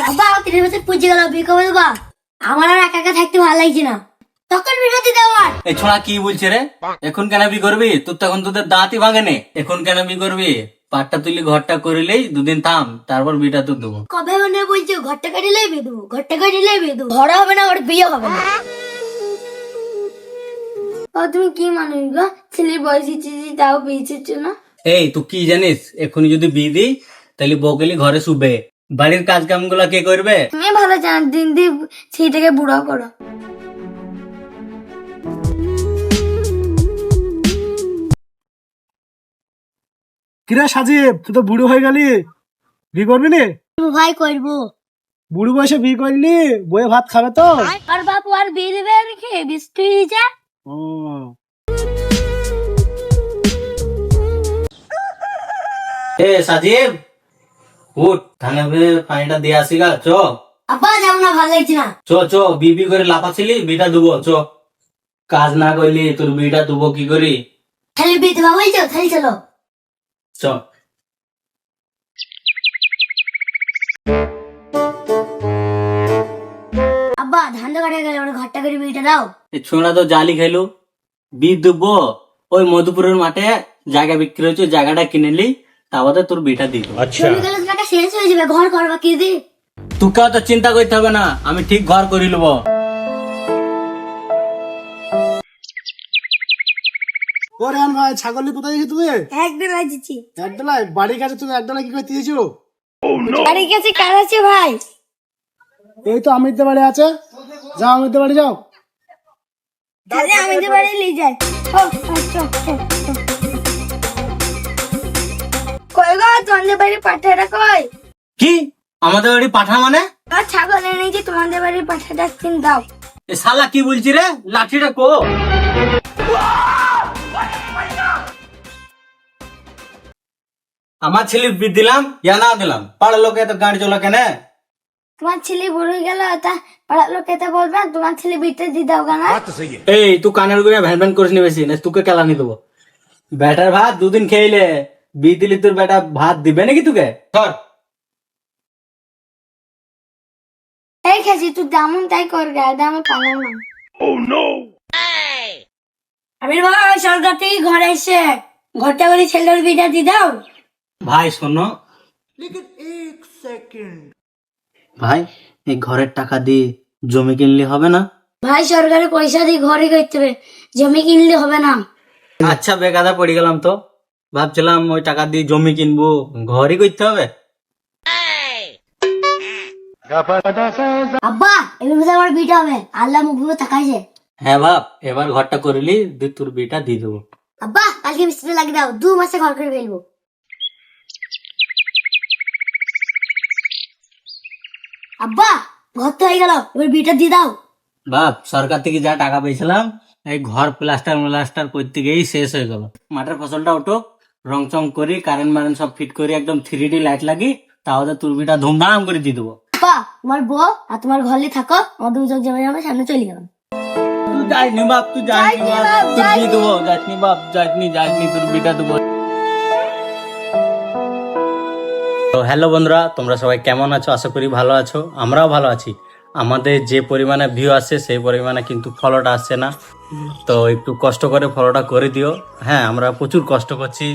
আব্বা বছর পুজো গেল বিয়ে দেবা আমার আর একা একা থাকতে ভালো লাগছে না। তখন দিতে আমার এই ছোড়া কি বলছে রে? এখন কেন বি করবি? তোর তখন তোদের দাঁতই ভাঙে নে। এখন কেন বি করবি? পাটটা তুলি ঘরটা করিলেই দুদিন থাম তারপর বিটা তোর দেবো। কবে মানে বলছো ঘরটা কাটিলেই বিয়ে দেবো ঘরটা কাটিলেই বিয়ে দেবো ঘরে হবে না ওর বিয়ে হবে না। ও তুমি কি মানুষ গো? ছেলে বয়সী চিঠি তাও না? এই তুই কি জানিস? এখনই যদি বিয়ে দিই তাহলে বকেলি ঘরে শুবে। বাড়ির কাজ কামগুলা কে করবে? তুমি ভালো জান দিন দিন সেইটাকে বুড়ো করো। কিরে সাজিব তুই তো বুড়ো হয়ে গেলি। বিয়ে করবি নি? ভাই করব। বুড়ো বয়সে বিয়ে করলি বয়ে ভাত খাবে তো? আর বাপু আর বিয়ে দেবে আর কি বৃষ্টি যা ও। এ সাজিব উঠ ধানে পানিটা দিয়ে আসি গা চ। আব্বা যাও না ভালো লাগছে না। চ চ বিবি করে লাফাছিলি বিটা দুবো চ। কাজ না করলি তোর বিটা দুবো কি করি? খালি বলছো খালি চলো চ। আব্বা ধান তো কাটা গেলে ওর ঘরটা করে বিয়েটা দাও। ছোড়া তো জালি খেলো। বি দুবো ওই মধুপুরের মাঠে জায়গা বিক্রি হচ্ছে জায়গাটা কিনে তারপরে তোর বিটা গেলে টাকা শেষ হয়ে যাবে ঘর করবা কি দি তোকে তো চিন্তা করতে হবে না আমি ঠিক ঘর করি নেব। ও রেহান ভাই ছাগলি কোথায় গেছি তুমি? একদিন আসছি একডালায় বাড়ির কাছে তুমি একডালা কি করতে দিয়েছ? বাড়ির কাছে কাজ আছে ভাই? এই তো আমিরদের বাড়ি আছে। যাও আমিরদের বাড়ি যাও। তাহলে আমি বাড়ি নিয়ে যাই। ও, আচ্ছা, আচ্ছা, আচ্ছা। কই গো তোমাদের বাড়ি পাঠাটা কই? কি? আমাদের বাড়ি পাঠা মানে? ছাগল এনেছি তোমাদের বাড়ির পাঠাটা কিন দাও। এ শালা কি বলছি রে? লাঠিটা কো। আমার ছেলে বিদ দিলাম ইয়া না দিলাম। পাড়া লোকে তো গাড়ি চলা কেন? তোমার ছেলে বড় হয়ে গেল তা পাড়ার লোক এতে বলবে তোমার ছেলে বিটে দিয়ে দাও কেন এই তুই কানের গুড়ে ভ্যান ভ্যান করিস নি বেশি না তোকে কেলানি দেবো। ব্যাটার ভাত দুদিন খেইলে। বি দিলি তোর বেটা ভাত দিবে নাকি তোকে? ধর। এই খেয়েছি তুই যেমন তাই কর গায়ে আমি পালাম না। আমি ভাই সরকার থেকে ঘরে এসে ঘরটা করে ছেলের বিটা দিয়ে দাও। ভাই শোনো। ভাই এই ঘরের টাকা দিয়ে জমি কিনলে হবে না? ভাই সরকারি পয়সা দিয়ে ঘরে করতে হবে। জমি কিনলে হবে না। আচ্ছা বেকাদা পড়ে গেলাম তো। ভাবছিলাম ওই টাকা দিয়ে জমি কিনবো ঘরই করতে হবে। আব্বা এবার বোধহয় আমার বিটা হবে। আল্লাহ মুখ তাকাইছে হ্যাঁ বাপ এবার ঘরটা করলি দিয়ে তোর বিটা দিয়ে দেবো। আব্বা কালকে মিস্ত্রি লাগিয়ে দাও দু মাসে ঘর করে ফেলব। আব্বা ঘর তো হয়ে গেল এবার বিটা দিয়ে দাও। বাপ সরকার থেকে যা টাকা পেয়েছিলাম এই ঘর প্লাস্টার প্লাস্টার করতে গিয়েই শেষ হয়ে গেল। মাঠের ফসলটা ওঠো রং চং করি কারেন্ট মারেন্ট সব ফিট করি একদম থ্রি ডি লাইট লাগি তাহলে তুরবিটা ধুমধাম করে দিয়ে দেবো। আব্বা তোমার বউ আর তোমার ঘরে থাকো আমার দুজন যাবে যাবে সামনে চলে গেলাম তুই যাইনি বাপ তুই যাইনি বাপ তুই দিয়ে দেবো যাইনি বাপ যাইনি যাইনি তোর দেবো। তো হ্যালো বন্ধুরা তোমরা সবাই কেমন আছো? আশা করি ভালো আছো আমরাও ভালো আছি। আমাদের যে পরিমাণে ভিউ আসছে সেই পরিমাণে কিন্তু ফলোটা আসছে না। তো একটু কষ্ট করে ফলোটা করে দিও। হ্যাঁ আমরা প্রচুর কষ্ট করছি।